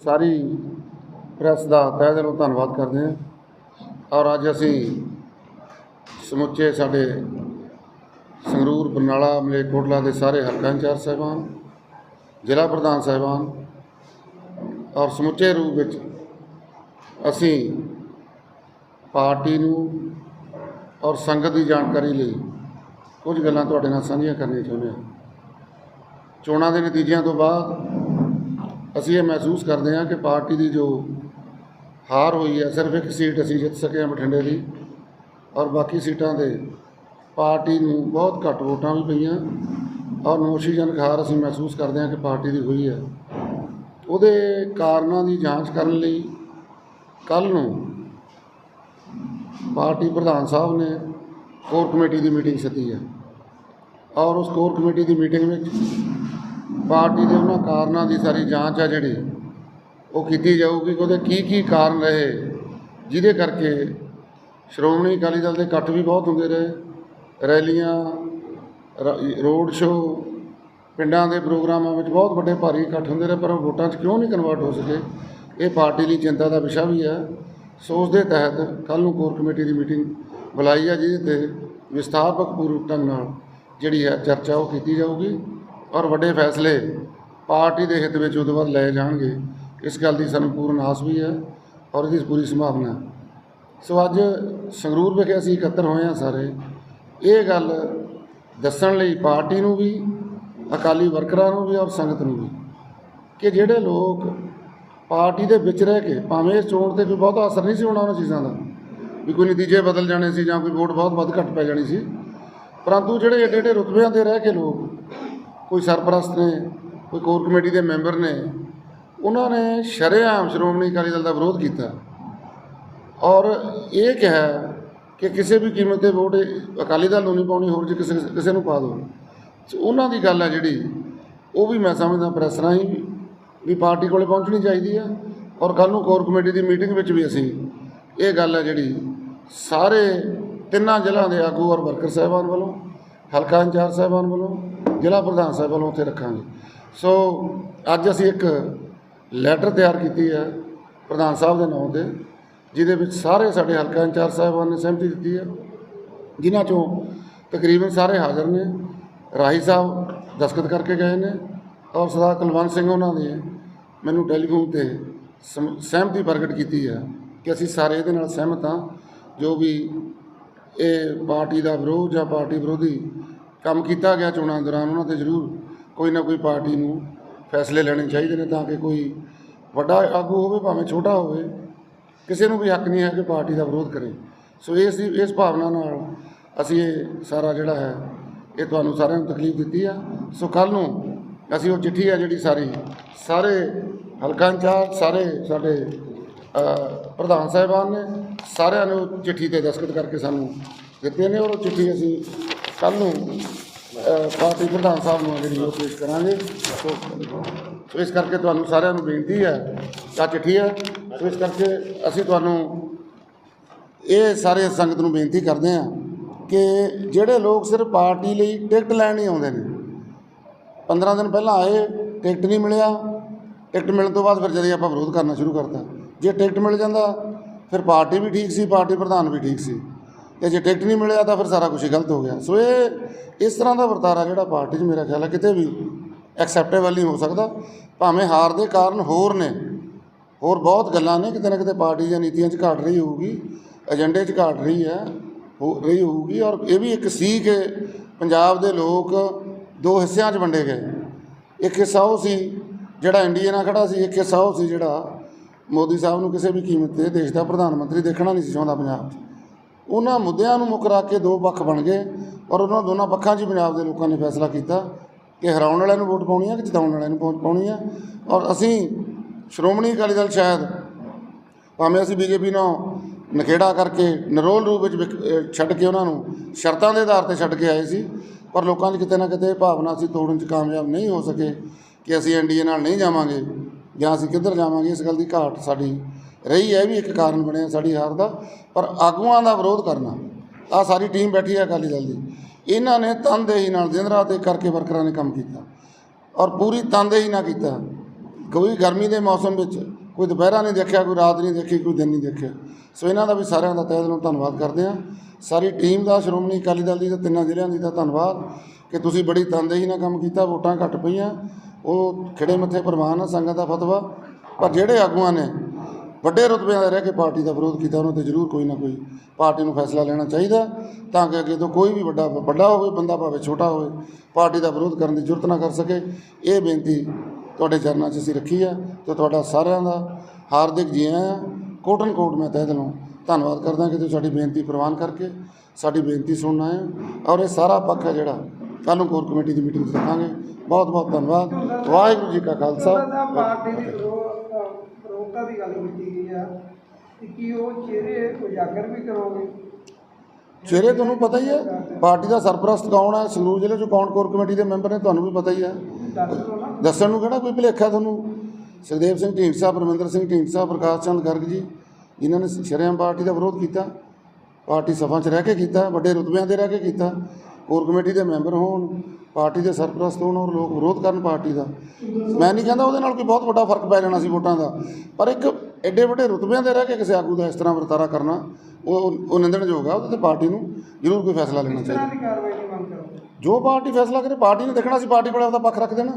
ਸਾਰੀ press ਦਾ ਤਹਿ ਦਿਲੋਂ ਧੰਨਵਾਦ ਕਰਦੇ ਹਾਂ। ਔਰ ਅੱਜ ਅਸੀਂ ਸਮੁੱਚੇ ਸਾਡੇ ਸੰਗਰੂਰ, ਬਰਨਾਲਾ ਮਲੇਰਕੋਟਲਾ ਦੇ ਸਾਰੇ ਹਲਕਾ ਇੰਚਾਰਜ ਸਾਹਿਬਾਨ, ਜ਼ਿਲ੍ਹਾ ਪ੍ਰਧਾਨ ਸਾਹਿਬਾਨ ਔਰ ਸਮੁੱਚੇ ਰੂਪ ਵਿੱਚ ਅਸੀਂ ਪਾਰਟੀ ਨੂੰ ਔਰ ਸੰਗਤ ਦੀ ਜਾਣਕਾਰੀ ਲਈ ਕੁਝ ਗੱਲਾਂ ਤੁਹਾਡੇ ਨਾਲ ਸਾਂਝੀਆਂ ਕਰਨੀਆਂ ਚਾਹੁੰਦੇ ਹਾਂ। ਚੋਣਾਂ ਦੇ ਨਤੀਜਿਆਂ ਤੋਂ ਬਾਅਦ ਅਸੀਂ ਇਹ ਮਹਿਸੂਸ ਕਰਦੇ ਹਾਂ ਕਿ ਪਾਰਟੀ ਦੀ ਜੋ ਹਾਰ ਹੋਈ ਹੈ, ਸਿਰਫ ਇੱਕ ਸੀਟ ਅਸੀਂ ਜਿੱਤ ਸਕੇ ਹਾਂ ਬਠਿੰਡੇ ਦੀ ਔਰ ਬਾਕੀ ਸੀਟਾਂ ਤੇ ਪਾਰਟੀ ਨੂੰ ਬਹੁਤ ਘੱਟ ਵੋਟਾਂ ਵੀ ਪਈਆਂ ਔਰ ਨੋਸ਼ੀਜਨਕ ਹਾਰ ਅਸੀਂ ਮਹਿਸੂਸ ਕਰਦੇ ਹਾਂ ਕਿ ਪਾਰਟੀ ਦੀ ਹੋਈ ਹੈ। ਉਹਦੇ ਕਾਰਨਾਂ ਦੀ ਜਾਂਚ ਕਰਨ ਲਈ ਕੱਲ ਨੂੰ ਪਾਰਟੀ ਪ੍ਰਧਾਨ ਸਾਹਿਬ ਨੇ ਕੋਰ ਕਮੇਟੀ ਦੀ ਮੀਟਿੰਗ ਸੱਦੀ ਹੈ ਔਰ ਉਸ ਕੋਰ ਕਮੇਟੀ ਦੀ ਮੀਟਿੰਗ ਵਿੱਚ ਪਾਰਟੀ ਦੇ ਉਹਨਾਂ ਕਾਰਨਾਂ ਦੀ ਸਾਰੀ ਜਾਂਚ ਆ ਜਿਹੜੀ, ਉਹ ਕੀਤੀ ਜਾਊਗੀ ਕਿ ਉਹਦੇ ਕੀ ਕੀ ਕਾਰਨ ਰਹੇ, ਜਿਹਦੇ ਕਰਕੇ ਸ਼੍ਰੋਮਣੀ ਅਕਾਲੀ ਦਲ ਦੇ ਇਕੱਠ ਵੀ ਬਹੁਤ ਹੁੰਦੇ ਰਹੇ, ਰੈਲੀਆਂ ਰੋਡ ਸ਼ੋਅ, ਪਿੰਡਾਂ ਦੇ ਪ੍ਰੋਗਰਾਮਾਂ ਵਿੱਚ ਬਹੁਤ ਵੱਡੇ ਭਾਰੀ ਇਕੱਠ ਹੁੰਦੇ ਰਹੇ, ਪਰ ਉਹ ਵੋਟਾਂ 'ਚ ਕਿਉਂ ਨਹੀਂ ਕਨਵਰਟ ਹੋ ਸਕੇ? ਇਹ ਪਾਰਟੀ ਲਈ ਚਿੰਤਾ ਦਾ ਵਿਸ਼ਾ ਵੀ ਹੈ। ਸੋ ਉਸ ਦੇ ਤਹਿਤ ਕੱਲ ਨੂੰ ਕੋਰ ਕਮੇਟੀ ਦੀ ਮੀਟਿੰਗ ਬੁਲਾਈ ਹੈ ਜਿਹਦੇ ਤੇ ਵਿਸਥਾਰਪਕ ਪੂਰਵਕ ਢੰਗ ਨਾਲ ਜਿਹੜੀ ਹੈ ਚਰਚਾ ਉਹ ਕੀਤੀ ਜਾਊਗੀ। ਔਰ ਵੱਡੇ ਫੈਸਲੇ ਪਾਰਟੀ ਦੇ ਹਿੱਤ ਵਿੱਚ ਉਹਦੇ ਬਾਅਦ ਲਏ ਜਾਣਗੇ। ਇਸ ਗੱਲ ਦੀ ਸਾਨੂੰ ਪੂਰਨ ਆਸ ਵੀ ਹੈ ਔਰ ਇਹਦੀ ਪੂਰੀ ਸੰਭਾਵਨਾ ਸੋ ਅੱਜ ਸੰਗਰੂਰ ਵਿਖੇ ਅਸੀਂ ਇਕੱਤਰ ਹੋਏ ਹਾਂ ਸਾਰੇ। ਇਹ ਗੱਲ ਦੱਸਣ ਲਈ ਪਾਰਟੀ ਨੂੰ ਵੀ, ਅਕਾਲੀ ਵਰਕਰਾਂ ਨੂੰ ਵੀ ਔਰ ਸੰਗਤ ਨੂੰ ਵੀ ਕਿ ਜਿਹੜੇ ਲੋਕ ਪਾਰਟੀ ਦੇ ਵਿੱਚ ਰਹਿ ਕੇ ਭਾਵੇਂ ਇਸ ਚੋਣ ਤੇ ਕੋਈ ਬਹੁਤਾ ਅਸਰ ਨਹੀਂ ਸੀ ਹੋਣਾ ਉਹਨਾਂ ਚੀਜ਼ਾਂ ਦਾ, ਵੀ ਕੋਈ ਨਤੀਜੇ ਬਦਲ ਜਾਣੇ ਸੀ ਜਾਂ ਕੋਈ ਵੋਟ ਬਹੁਤ ਵੱਧ ਘੱਟ ਪੈ ਜਾਣੀ ਸੀ, ਪਰੰਤੂ ਜਿਹੜੇ ਏਡੇ ਏਡੇ ਰੁਤਬਿਆਂ ਤੇ ਰਹਿ ਕੇ ਲੋਕ ਕੋਈ ਸਰਪ੍ਰਸਤ ਨੇ, ਕੋਈ ਕੋਰ ਕਮੇਟੀ ਦੇ ਮੈਂਬਰ ਨੇ, ਉਹਨਾਂ ਨੇ ਸ਼ਰੇਆਮ ਸ਼੍ਰੋਮਣੀ ਅਕਾਲੀ ਦਲ ਦਾ ਵਿਰੋਧ ਕੀਤਾ। ਔਰ ਇਹ ਕਿਹਾ ਕਿ ਕਿਸੇ ਵੀ ਕੀਮਤ ਤੇ ਵੋਟ ਅਕਾਲੀ ਦਲ ਨੂੰ ਨਹੀਂ ਪਾਉਣੀ, ਹੋਰ ਜੇ ਕਿਸੇ ਕਿਸੇ ਨੂੰ ਪਾ ਦਿਓ ਸੋ ਉਹਨਾਂ ਦੀ ਗੱਲ ਹੈ ਜਿਹੜੀ, ਉਹ ਵੀ ਮੈਂ ਸਮਝਦਾ ਪ੍ਰੈਸ ਰਾਹੀਂ ਵੀ- ਪਾਰਟੀ ਕੋਲੇ ਪਹੁੰਚਣੀ ਚਾਹੀਦੀ ਹੈ। ਔਰ ਕੱਲ ਨੂੰ ਕੋਰ ਕਮੇਟੀ ਦੀ ਮੀਟਿੰਗ ਵਿੱਚ ਵੀ ਅਸੀਂ ਇਹ ਗੱਲ ਹੈ ਜਿਹੜੀ, ਸਾਰੇ ਤਿੰਨਾਂ ਜ਼ਿਲ੍ਹਿਆਂ ਦੇ ਆਗੂ ਔਰ ਵਰਕਰ ਸਾਹਿਬਾਨ ਵੱਲੋਂ, ਹਲਕਾ ਇੰਚਾਰਜ ਸਾਹਿਬਾਨ ਵੱਲੋਂ ਜ਼ਿਲ੍ਹਾ ਪ੍ਰਧਾਨ ਸਾਹਿਬ ਵੱਲੋਂ ਉੱਥੇ ਰੱਖਾਂਗੇ। ਸੋ ਅੱਜ ਅਸੀਂ ਇੱਕ ਲੈਟਰ ਤਿਆਰ ਕੀਤੀ ਹੈ ਪ੍ਰਧਾਨ ਸਾਹਿਬ ਦੇ ਨਾਮ ਤੇ, ਜਿਹਦੇ ਵਿੱਚ ਸਾਰੇ ਸਾਡੇ ਹਲਕਾ ਇੰਚਾਰਜ ਸਾਹਿਬਾਨ ਨੇ ਸਹਿਮਤੀ ਦਿੱਤੀ ਹੈ। ਜਿਨ੍ਹਾਂ ਚੋਂ ਤਕਰੀਬਨ ਸਾਰੇ ਹਾਜ਼ਰ ਨੇ। ਰਾਹੀ ਸਾਹਿਬ ਦਸਖਤ ਕਰਕੇ ਗਏ ਨੇ ਔਰ ਸਰਦਾਰ ਕੁਲਵੰਤ ਸਿੰਘ ਉਹਨਾਂ ਨੇ ਮੈਨੂੰ ਟੈਲੀਫੋਨ ਤੇ ਸਮ- ਸਹਿਮਤੀ ਪ੍ਰਗਟ ਕੀਤੀ ਹੈ ਕਿ ਅਸੀਂ ਸਾਰੇ ਇਹਦੇ ਨਾਲ ਸਹਿਮਤ ਹਾਂ। ਜੋ ਵੀ ਇਹ ਪਾਰਟੀ ਦਾ ਵਿਰੋਧ ਜਾਂ ਪਾਰਟੀ ਵਿਰੋਧੀ ਕੰਮ ਕੀਤਾ ਗਿਆ ਚੋਣਾਂ ਦੌਰਾਨ, ਉਹਨਾਂ ਤੇ ਜ਼ਰੂਰ ਕੋਈ ਨਾ ਕੋਈ ਪਾਰਟੀ ਨੂੰ ਫੈਸਲੇ ਲੈਣੇ ਚਾਹੀਦੇ ਨੇ ਤਾਂ ਕਿ ਕੋਈ ਵੱਡਾ ਆਗੂ ਹੋਵੇ, ਭਾਵੇਂ ਛੋਟਾ ਹੋਵੇ, ਕਿਸੇ ਨੂੰ ਵੀ ਹੱਕ ਨਹੀਂ ਹੈ ਕਿ ਪਾਰਟੀ ਦਾ ਵਿਰੋਧ ਕਰੇ। ਸੋ ਇਸ ਇਸ ਭਾਵਨਾ ਨਾਲ ਅਸੀਂ ਇਹ ਸਾਰਾ ਜਿਹੜਾ ਹੈ, ਇਹ ਤੁਹਾਨੂੰ ਸਾਰਿਆਂ ਨੂੰ ਤਕਲੀਫ ਦਿੱਤੀ ਆ। ਸੋ ਕੱਲ ਨੂੰ ਅਸੀਂ ਉਹ ਚਿੱਠੀ ਆ ਜਿਹੜੀ ਸਾਰੀ, ਸਾਰੇ ਹਲਕਾ ਇੰਚਾਰਜ, ਸਾਰੇ ਸਾਡੇ ਪ੍ਰਧਾਨ ਸਾਹਿਬਾਨ ਨੇ ਸਾਰਿਆਂ ਨੇ ਉਹ ਚਿੱਠੀ ਤੇ ਦਸਖਤ ਕਰਕੇ ਸਾਨੂੰ ਦਿੱਤੇ ਨੇ ਔਰ ਉਹ ਚਿੱਠੀ ਅਸੀਂ ਕੱਲ ਨੂੰ ਪਾਰਟੀ ਪ੍ਰਧਾਨ ਸਾਹਿਬ ਨੂੰ ਜਿਹੜੀ ਉਹ ਪੇਸ਼ ਕਰਾਂਗੇ। ਸੋ ਇਸ ਕਰਕੇ ਤੁਹਾਨੂੰ ਸਾਰਿਆਂ ਨੂੰ ਬੇਨਤੀ ਹੈ, ਤਾਂ ਚਿੱਠੀ ਹੈ। ਸੋ ਇਸ ਕਰਕੇ ਅਸੀਂ ਤੁਹਾਨੂੰ ਇਹ ਸਾਰੇ ਸੰਗਤ ਨੂੰ ਬੇਨਤੀ ਕਰਦੇ ਹਾਂ ਕਿ ਜਿਹੜੇ ਲੋਕ ਸਿਰਫ ਪਾਰਟੀ ਲਈ ਟਿਕਟ ਲੈਣ ਹੀ ਆਉਂਦੇ ਨੇ 15 ਦਿਨ ਪਹਿਲਾਂ ਆਏ, ਟਿਕਟ ਨਹੀਂ ਮਿਲਿਆ। ਟਿਕਟ ਮਿਲਣ ਤੋਂ ਬਾਅਦ ਫਿਰ ਜਦੇ ਆਪਾਂ ਵਿਰੋਧ ਕਰਨਾ ਸ਼ੁਰੂ ਕਰਤਾ। ਜੇ ਟਿਕਟ ਮਿਲ ਜਾਂਦਾ, ਫਿਰ ਪਾਰਟੀ ਵੀ ਠੀਕ ਸੀ, ਪਾਰਟੀ ਪ੍ਰਧਾਨ ਵੀ ਠੀਕ ਸੀ। ਤੇ ਜੇ ਟਿਕਟ ਨਹੀਂ ਮਿਲਿਆ ਤਾਂ ਫਿਰ ਸਾਰਾ ਕੁਝ ਹੀ ਗਲਤ ਹੋ ਗਿਆ। ਸੋ ਇਹ ਇਸ ਤਰ੍ਹਾਂ ਦਾ ਵਰਤਾਰਾ ਜਿਹੜਾ ਪਾਰਟੀ 'ਚ ਮੇਰਾ ਖਿਆਲ ਹੈ ਕਿਤੇ ਵੀ ਐਕਸੈਪਟੇਬਲ ਨਹੀਂ ਹੋ ਸਕਦਾ। ਭਾਵੇਂ ਹਾਰ ਦੇ ਕਾਰਨ ਹੋਰ ਨੇ, ਹੋਰ ਬਹੁਤ ਗੱਲਾਂ ਨੇ, ਕਿਤੇ ਨਾ ਕਿਤੇ ਪਾਰਟੀ ਦੀਆਂ ਨੀਤੀਆਂ 'ਚ ਘਾਟ ਰਹੀ ਹੋਊਗੀ ਏਜੰਡੇ 'ਚ ਘਾਟ ਰਹੀ ਹੈ, ਹੋ ਰਹੀ ਹੋਊਗੀ ਔਰ ਇਹ ਵੀ ਇੱਕ ਸੀ ਕਿ ਪੰਜਾਬ ਦੇ ਲੋਕ ਦੋ ਹਿੱਸਿਆਂ 'ਚ ਵੰਡੇ ਗਏ। ਇੱਕ ਹਿੱਸਾ ਉਹ ਸੀ ਜਿਹੜਾ ਇੰਡੀਆ ਨਾਲ ਖੜਾ ਸੀ, ਇੱਕ ਹਿੱਸਾ ਉਹ ਸੀ ਜਿਹੜਾ ਮੋਦੀ ਸਾਹਿਬ ਨੂੰ ਕਿਸੇ ਵੀ ਕੀਮਤ ਤੇ ਦੇਸ਼ ਦਾ ਪ੍ਰਧਾਨ ਮੰਤਰੀ ਦੇਖਣਾ ਨਹੀਂ ਸੀ ਚਾਹੁੰਦਾ ਪੰਜਾਬ 'ਚ। ਉਹਨਾਂ ਮੁੱਦਿਆਂ ਨੂੰ ਮੁੱਖ ਰੱਖ ਕੇ ਦੋ ਪੱਖ ਬਣ ਗਏ ਔਰ ਉਹਨਾਂ ਦੋਨਾਂ ਪੱਖਾਂ 'ਚ ਹੀ ਪੰਜਾਬ ਦੇ ਲੋਕਾਂ ਨੇ ਫੈਸਲਾ ਕੀਤਾ ਕਿ ਹਰਾਉਣ ਵਾਲਿਆਂ ਨੂੰ ਵੋਟ ਪਾਉਣੀ ਹੈ ਕਿ ਜਿਤਾਉਣ ਵਾਲਿਆਂ ਨੂੰ ਵੋਟ ਪਾਉਣੀ ਹੈ ਔਰ ਅਸੀਂ ਸ਼੍ਰੋਮਣੀ ਅਕਾਲੀ ਦਲ ਸ਼ਾਇਦ ਭਾਵੇਂ ਅਸੀਂ ਬੀਜੇਪੀ ਨਾਲ ਨਖੇੜਾ ਕਰਕੇ ਨਰੋਲ ਰੂਪ ਵਿੱਚ ਵਿਕ- ਛੱਡ ਕੇ ਉਹਨਾਂ ਨੂੰ ਸ਼ਰਤਾਂ ਦੇ ਆਧਾਰ ਤੇ ਛੱਡ ਕੇ ਆਏ ਸੀ, ਪਰ ਲੋਕਾਂ 'ਚ ਕਿਤੇ ਨਾ ਕਿਤੇ ਭਾਵਨਾ ਅਸੀਂ ਤੋੜਨ 'ਚ ਕਾਮਯਾਬ ਨਹੀਂ ਹੋ ਸਕੇ ਕਿ ਅਸੀਂ ਐਨਡੀਏ ਨਾਲ ਨਹੀਂ ਜਾਵਾਂਗੇ ਜਾਂ ਅਸੀਂ ਕਿੱਧਰ ਜਾਵਾਂਗੇ, ਇਸ ਗੱਲ ਦੀ ਘਾਟ ਸਾਡੀ ਰਹੀ ਹੈ ਇਹ ਵੀ ਇੱਕ ਕਾਰਨ ਬਣਿਆ ਸਾਡੀ ਹਾਰ ਦਾ, ਪਰ ਆਗੂਆਂ ਦਾ ਵਿਰੋਧ ਕਰਨਾ ਆ ਸਾਰੀ ਟੀਮ ਬੈਠੀ ਹੈ ਅਕਾਲੀ ਦਲ ਦੀ। ਇਹਨਾਂ ਨੇ ਤਨਦੇਹੀ ਨਾਲ ਦਿਨ ਰਾਤ ਇੱਕ ਕਰਕੇ ਵਰਕਰਾਂ ਨੇ ਕੰਮ ਕੀਤਾ ਔਰ ਪੂਰੀ ਤਨਦੇਹੀ ਨਾਲ ਕੀਤਾ। ਕੋਈ ਗਰਮੀ ਦੇ ਮੌਸਮ ਵਿੱਚ, ਕੋਈ ਦੁਪਹਿਰਾ ਨਹੀਂ ਦੇਖਿਆ, ਕੋਈ ਰਾਤ ਨਹੀਂ ਦੇਖੀ, ਕੋਈ ਦਿਨ ਨਹੀਂ ਦੇਖਿਆ। ਸੋ ਇਹਨਾਂ ਦਾ ਵੀ ਸਾਰਿਆਂ ਦਾ ਤਹਿ ਦਿਲੋਂ ਧੰਨਵਾਦ ਕਰਦੇ ਹਾਂ। ਸਾਰੀ ਟੀਮ ਦਾ, ਸ਼੍ਰੋਮਣੀ ਅਕਾਲੀ ਦਲ ਦੀ ਤੇ ਤਿੰਨਾਂ ਜ਼ਿਲ੍ਹਿਆਂ ਦੀ ਦਾ ਧੰਨਵਾਦ ਕਿ ਤੁਸੀਂ ਬੜੀ ਤਨਦੇਹੀ ਨਾਲ ਕੰਮ ਕੀਤਾ, ਵੋਟਾਂ ਘੱਟ ਪਈਆਂ। ਉਹ ਖਿੜੇ ਮੱਥੇ ਪ੍ਰਵਾਨ ਆ, ਸੰਗਤ ਦਾ ਫਤਵਾ। ਪਰ ਜਿਹੜੇ ਆਗੂਆਂ ਨੇ ਵੱਡੇ ਰੁਤਬਿਆਂ ਦੇ ਰਹਿ ਕੇ ਪਾਰਟੀ ਦਾ ਵਿਰੋਧ ਕੀਤਾ, ਉਹਨਾਂ ਤੇ ਜ਼ਰੂਰ ਕੋਈ ਨਾ ਕੋਈ ਪਾਰਟੀ ਨੂੰ ਫੈਸਲਾ ਲੈਣਾ ਚਾਹੀਦਾ ਤਾਂ ਕਿ ਅੱਗੇ ਤੋਂ ਕੋਈ ਵੀ ਵੱਡਾ ਵੱਡਾ ਹੋਵੇ, ਬੰਦਾ ਭਾਵੇਂ ਛੋਟਾ ਹੋਵੇ, ਪਾਰਟੀ ਦਾ ਵਿਰੋਧ ਕਰਨ ਦੀ ਜ਼ਰੂਰਤ ਨਾ ਕਰ ਸਕੇ। ਇਹ ਬੇਨਤੀ ਤੁਹਾਡੇ ਚਰਨਾਂ 'ਚ ਅਸੀਂ ਰੱਖੀ ਆ ਤੇ ਤੁਹਾਡਾ ਸਾਰਿਆਂ ਦਾ ਹਾਰਦਿਕ ਜੀ ਆਇਆਂ ਕੋਟਨ ਕੋਟ ਮੈਂ ਤਹਿ ਦਿਲੋਂ ਧੰਨਵਾਦ ਕਰਦਾ ਕਿ ਤੁਸੀਂ ਸਾਡੀ ਬੇਨਤੀ ਪ੍ਰਵਾਨ ਕਰਕੇ ਸਾਡੀ ਬੇਨਤੀ ਸੁਣਨ ਆਏ ਔਰ ਇਹ ਸਾਰਾ ਪੱਖ ਹੈ ਜਿਹੜਾ ਕੱਲ੍ਹ ਨੂੰ ਕੋਰ ਕਮੇਟੀ ਦੀ ਮੀਟਿੰਗ 'ਚ ਰੱਖਾਂਗੇ। ਬਹੁਤ ਬਹੁਤ ਧੰਨਵਾਦ। ਵਾਹਿਗੁਰੂ ਜੀ ਕਾ ਖਾਲਸਾ। ਸਾਹਿਬ ਪਾਰਟੀ ਦੀ ਦੀ ਗੱਲ ਕੀਤੀ ਗਈ ਆ ਕਿ ਕੀ ਉਹ ਚਿਹਰੇ ਉਜਾਗਰ ਵੀ ਕਰੋਗੇ ਚਿਹਰੇ ਤੁਹਾਨੂੰ ਪਤਾ ਹੀ ਹੈ ਪਾਰਟੀ ਦਾ ਸਰਪ੍ਰਸਤ ਕੌਣ ਹੈ ਸੰਗਰੂਰ ਜ਼ਿਲ੍ਹੇ 'ਚ ਕੌਣ ਕੋਰ ਕਮੇਟੀ ਦੇ ਮੈਂਬਰ ਨੇ ਤੁਹਾਨੂੰ ਵੀ ਪਤਾ ਹੀ ਹੈ। ਦੱਸਣ ਨੂੰ ਕਿਹੜਾ ਕੋਈ ਭੁਲੇਖਾ ਤੁਹਾਨੂੰ? ਸੁਖਦੇਵ ਸਿੰਘ ਢੀਂਡਸਾ ਪਰਮਿੰਦਰ ਸਿੰਘ ਢੀਂਡਸਾ ਪ੍ਰਕਾਸ਼ ਚੰਦ ਗਰਗ ਜੀ ਜਿਨ੍ਹਾਂ ਨੇ ਸ਼ਰੇਆਮ ਪਾਰਟੀ ਦਾ ਵਿਰੋਧ ਕੀਤਾ ਪਾਰਟੀ ਸਭਾ 'ਚ ਰਹਿ ਕੇ ਕੀਤਾ ਵੱਡੇ ਰੁਤਬਿਆਂ ਦੇ ਰਹਿ ਕੇ ਕੀਤਾ ਕੋਰ ਕਮੇਟੀ ਦੇ ਮੈਂਬਰ ਹੋਣ ਪਾਰਟੀ ਦੇ ਸਰਪ੍ਰਸਤ ਹੋਣ ਔਰ ਲੋਕ ਵਿਰੋਧ ਕਰਨ ਪਾਰਟੀ ਦਾ। ਮੈਂ ਨਹੀਂ ਕਹਿੰਦਾ ਉਹਦੇ ਨਾਲ ਕੋਈ ਬਹੁਤ ਵੱਡਾ ਫ਼ਰਕ ਪੈ ਜਾਣਾ ਸੀ ਵੋਟਾਂ ਦਾ ਪਰ ਇੱਕ ਐਡੇ ਵੱਡੇ ਰੁਤਬਿਆਂ ਦੇ ਰਹਿ ਕੇ ਕਿਸੇ ਆਗੂ ਦਾ ਇਸ ਤਰ੍ਹਾਂ ਵਰਤਾਰਾ ਕਰਨਾ ਉਹ ਉਹ ਨਿੰਦਣਯੋਗ ਆ ਉਹਦੇ ਤੇ ਪਾਰਟੀ ਨੂੰ ਜ਼ਰੂਰ ਕੋਈ ਫੈਸਲਾ ਲੈਣਾ ਚਾਹੀਦਾ। ਜੋ ਪਾਰਟੀ ਫੈਸਲਾ ਕਰੇ ਪਾਰਟੀ ਨੇ ਦੇਖਣਾ ਸੀ ਪਾਰਟੀ ਕੋਲ ਆਪਦਾ ਪੱਖ ਰੱਖ ਦੇਣਾ।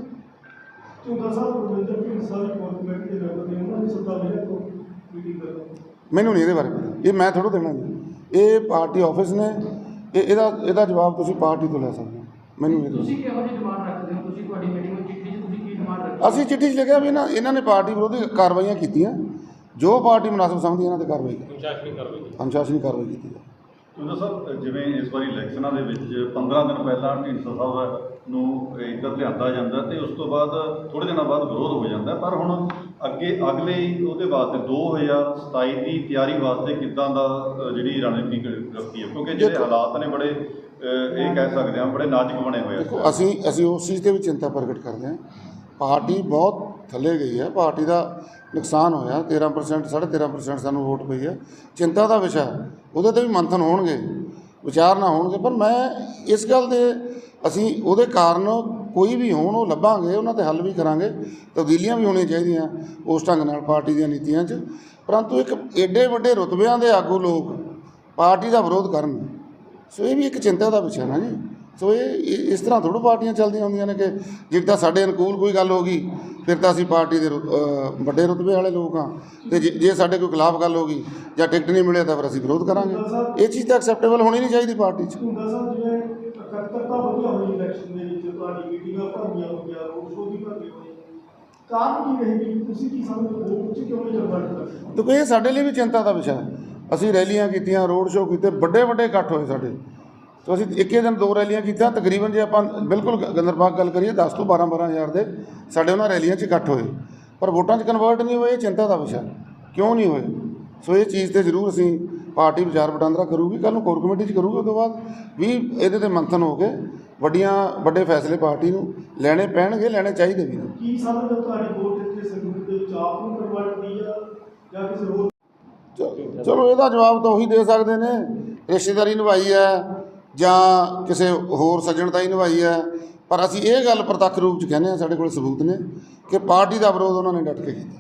ਮੈਨੂੰ ਨਹੀਂ ਇਹਦੇ ਬਾਰੇ ਇਹ ਮੈਂ ਥੋੜ੍ਹਾ ਦੇਣਾ ਜੀ। ਇਹ ਪਾਰਟੀ ਆਫਿਸ ਨੇ ਇਹ ਇਹਦਾ ਇਹਦਾ ਜਵਾਬ ਤੁਸੀਂ ਪਾਰਟੀ ਤੋਂ ਲੈ ਸਕਦੇ ਮੈਨੂੰ ਤੁਸੀਂ ਕਿਹੋ ਜਿਹੀ ਡਿਮਾਂਡ ਰੱਖਦੇ ਹੋ? ਤੁਸੀਂ ਤੁਹਾਡੀ ਮੀਟਿੰਗ ਵਿੱਚ ਚਿੱਠੀ 'ਚ ਤੁਸੀਂ ਕੀ ਡਿਮਾਂਡ ਰੱਖਦੇ ਅਸੀਂ ਚਿੱਠੀ 'ਚ ਲਿਖਿਆ ਵੀ ਇਹਨਾਂ ਇਹਨਾਂ ਨੇ ਪਾਰਟੀ ਵਿਰੋਧੀ ਕਾਰਵਾਈਆਂ ਕੀਤੀਆਂ। ਜੋ ਪਾਰਟੀ ਮੁਨਾਸਬ ਸਮਝਦੀ ਇਹਨਾਂ ਤੇ ਕਾਰਵਾਈ ਕਰੋ ਅਨੁਸ਼ਾਸਨੀ ਕਾਰਵਾਈ ਅਨੁਸ਼ਾਸਨੀ ਕਾਰਵਾਈ ਕੀਤੀ। ਕਿਉਂਕਿ ਸਰ ਜਿਵੇਂ ਇਸ ਵਾਰੀ ਇਲੈਕਸ਼ਨਾਂ ਦੇ ਵਿੱਚ 15 ਦਿਨ ਪਹਿਲਾਂ ਢੀਂਡਸਾ ਸਾਹਿਬ ਨੂੰ ਇੱਧਰ ਲਿਆਂਦਾ ਜਾਂਦਾ ਤੇ ਉਸ ਤੋਂ ਬਾਅਦ ਥੋੜੇ ਦਿਨਾਂ ਬਾਅਦ ਵਿਰੋਧ ਹੋ ਜਾਂਦਾ। ਪਰ ਹੁਣ ਅੱਗੇ ਅਗਲੇ ਉਹਦੇ ਵਾਸਤੇ 2027 ਦੀ ਤਿਆਰੀ ਵਾਸਤੇ ਕਿੱਦਾਂ ਦਾ ਜਿਹੜੀ ਰਣਨੀਤੀ ਰੱਖੀ ਹੈ? ਕਿਉਂਕਿ ਜਿਹੜੇ ਹਾਲਾਤ ਨੇ ਬੜੇ ਇਹ ਕਹਿ ਸਕਦੇ ਹਾਂ ਬੜੇ ਨਾਜ਼ੁਕ ਬਣੇ ਹੋਏ ਆ। ਦੇਖੋ ਅਸੀਂ ਅਸੀਂ ਉਸ ਚੀਜ਼ ਤੇ ਵੀ ਚਿੰਤਾ ਪ੍ਰਗਟ ਕਰਦੇ ਹਾਂ। ਪਾਰਟੀ ਬਹੁਤ ਥੱਲੇ ਗਈ ਹੈ। ਪਾਰਟੀ ਦਾ ਨੁਕਸਾਨ ਹੋਇਆ 13% 13.5% ਸਾਨੂੰ ਵੋਟ ਪਈ ਹੈ ਚਿੰਤਾ ਦਾ ਵਿਸ਼ਾ ਹੈ। ਉਹਦੇ ਤੇ ਵੀ ਮੰਥਨ ਹੋਣਗੇ, ਵਿਚਾਰ ਨਾ ਹੋਣਗੇ, ਪਰ ਮੈਂ ਇਸ ਗੱਲ ਦੇ ਅਸੀਂ ਉਹਦੇ ਕਾਰਨ ਕੋਈ ਵੀ ਹੋਣ, ਉਹ ਲੱਭਾਂਗੇ, ਉਹਨਾਂ ਤੇ ਹੱਲ ਵੀ ਕਰਾਂਗੇ, ਤਬਦੀਲੀਆਂ ਵੀ ਹੋਣੀਆਂ ਚਾਹੀਦੀਆਂ ਉਸ ਢੰਗ ਨਾਲ ਪਾਰਟੀ ਦੀਆਂ ਨੀਤੀਆਂ 'ਚ ਪਰੰਤੂ ਇੱਕ ਏਡੇ ਵੱਡੇ ਰੁਤਬਿਆਂ ਦੇ ਆਗੂ ਲੋਕ ਪਾਰਟੀ ਦਾ ਵਿਰੋਧ ਕਰਨ, ਸੋ ਇਹ ਵੀ ਇੱਕ ਚਿੰਤਾ ਦਾ ਵਿਸ਼ਾ ਨਾ ਜੀ ਸੋ ਇਹ ਇਸ ਤਰ੍ਹਾਂ ਥੋੜ੍ਹਾ ਪਾਰਟੀਆਂ ਚੱਲਦੀਆਂ ਹੁੰਦੀਆਂ ਨੇ ਕਿ ਜਿੱਦਾਂ ਸਾਡੇ ਅਨੁਕੂਲ ਕੋਈ ਗੱਲ ਹੋ ਗਈ ਫਿਰ ਤਾਂ ਅਸੀਂ ਪਾਰਟੀ ਦੇ ਵੱਡੇ ਰੁਤਬੇ ਵਾਲੇ ਲੋਕ ਹਾਂ। ਤੇ ਜੇ ਜੇ ਸਾਡੇ ਕੋਈ ਖਿਲਾਫ ਗੱਲ ਹੋ ਗਈ ਜਾਂ ਟਿਕਟ ਨਹੀਂ ਮਿਲਿਆ ਤਾਂ ਫਿਰ ਅਸੀਂ ਵਿਰੋਧ ਕਰਾਂਗੇ। ਇਹ ਚੀਜ਼ ਤਾਂ ਐਕਸੈਪਟੇਬਲ ਹੋਣੀ ਨਹੀਂ ਚਾਹੀਦੀ ਪਾਰਟੀ 'ਚ। ਕਾਰਨ ਕੀ ਰਹੇਗੀ? ਤੁਸੀਂ ਕੀ ਸਮਝਦੇ ਹੋ? ਉੱਚ ਕਿਉਂ ਨਹੀਂ ਕੀਤਾ ਦੇਖੋ ਇਹ ਸਾਡੇ ਲਈ ਵੀ ਚਿੰਤਾ ਦਾ ਵਿਸ਼ਾ ਹੈ। ਅਸੀਂ ਰੈਲੀਆਂ ਕੀਤੀਆਂ ਰੋਡ ਸ਼ੋਅ ਕੀਤੇ ਵੱਡੇ ਵੱਡੇ ਇਕੱਠ ਹੋਏ ਸਾਡੇ। ਸੋ ਅਸੀਂ ਇੱਕੇ ਦਿਨ ਦੋ ਰੈਲੀਆਂ ਕੀਤੀਆਂ ਤਕਰੀਬਨ ਜੇ ਆਪਾਂ ਬਿਲਕੁਲ ਗੰਦਰਬਾਗ ਗੱਲ ਕਰੀਏ 10 ਤੋਂ 12 12 ਹਜ਼ਾਰ ਦੇ ਸਾਡੇ ਉਹਨਾਂ ਰੈਲੀਆਂ 'ਚ ਇਕੱਠ ਹੋਏ। ਪਰ ਵੋਟਾਂ 'ਚ ਕਨਵਰਟ ਨਹੀਂ ਹੋਏ ਇਹ ਚਿੰਤਾ ਦਾ ਵਿਸ਼ਾ। ਕਿਉਂ ਨਹੀਂ ਹੋਏ? ਸੋ ਇਹ ਚੀਜ਼ ਤੇ ਜ਼ਰੂਰ ਅਸੀਂ ਪਾਰਟੀ ਵਿਚਾਰ ਵਟਾਂਦਰਾ ਕਰੂਗੀ ਕੱਲ ਨੂੰ ਕੋਰ ਕਮੇਟੀ 'ਚ ਕਰੂਗੀ ਉਸ ਤੋਂ ਬਾਅਦ ਵੀ ਇਹਦੇ ਤੇ ਮੰਥਨ ਹੋ ਕੇ ਵੱਡੀਆਂ ਵੱਡੇ ਫੈਸਲੇ ਪਾਰਟੀ ਨੂੰ ਲੈਣੇ ਪੈਣਗੇ ਲੈਣੇ ਚਾਹੀਦੇ ਵੀ ਨੇ। ਕੀ ਸਮਝਦੇ ਹੋ ਤੁਹਾਡੀ ਵੋਟ ਇੱਥੇ ਸੰਗਰੂਰ ਦੇ ਵਿੱਚ ਆਪ ਨੂੰ ਕਨਵਰਟ ਹੋਈ ਆ ਜਾਂ ਕਿਸੇ ਹੋਰ ਚ- ਚਲੋ ਇਹਦਾ ਜਵਾਬ ਤਾਂ ਉਹੀ ਦੇ ਸਕਦੇ ਨੇ। ਰਿਸ਼ਤੇਦਾਰੀ ਨਿਭਾਈ ਹੈ। ਜਾਂ ਕਿਸੇ ਹੋਰ ਸੱਜਣ ਸੱਜਣਤਾਈ ਨਿਭਾਈ ਹੈ, ਪਰ ਅਸੀਂ ਇਹ ਗੱਲ ਪ੍ਰਤੱਖ ਰੂਪ ਚ ਕਹਿੰਦੇ ਹਾਂ, ਸਾਡੇ ਕੋਲ ਸਬੂਤ ਨੇ ਕਿ ਪਾਰਟੀ ਦਾ ਵਿਰੋਧ ਉਹਨਾਂ ਨੇ ਡਟ ਕੇ ਕੀਤਾ।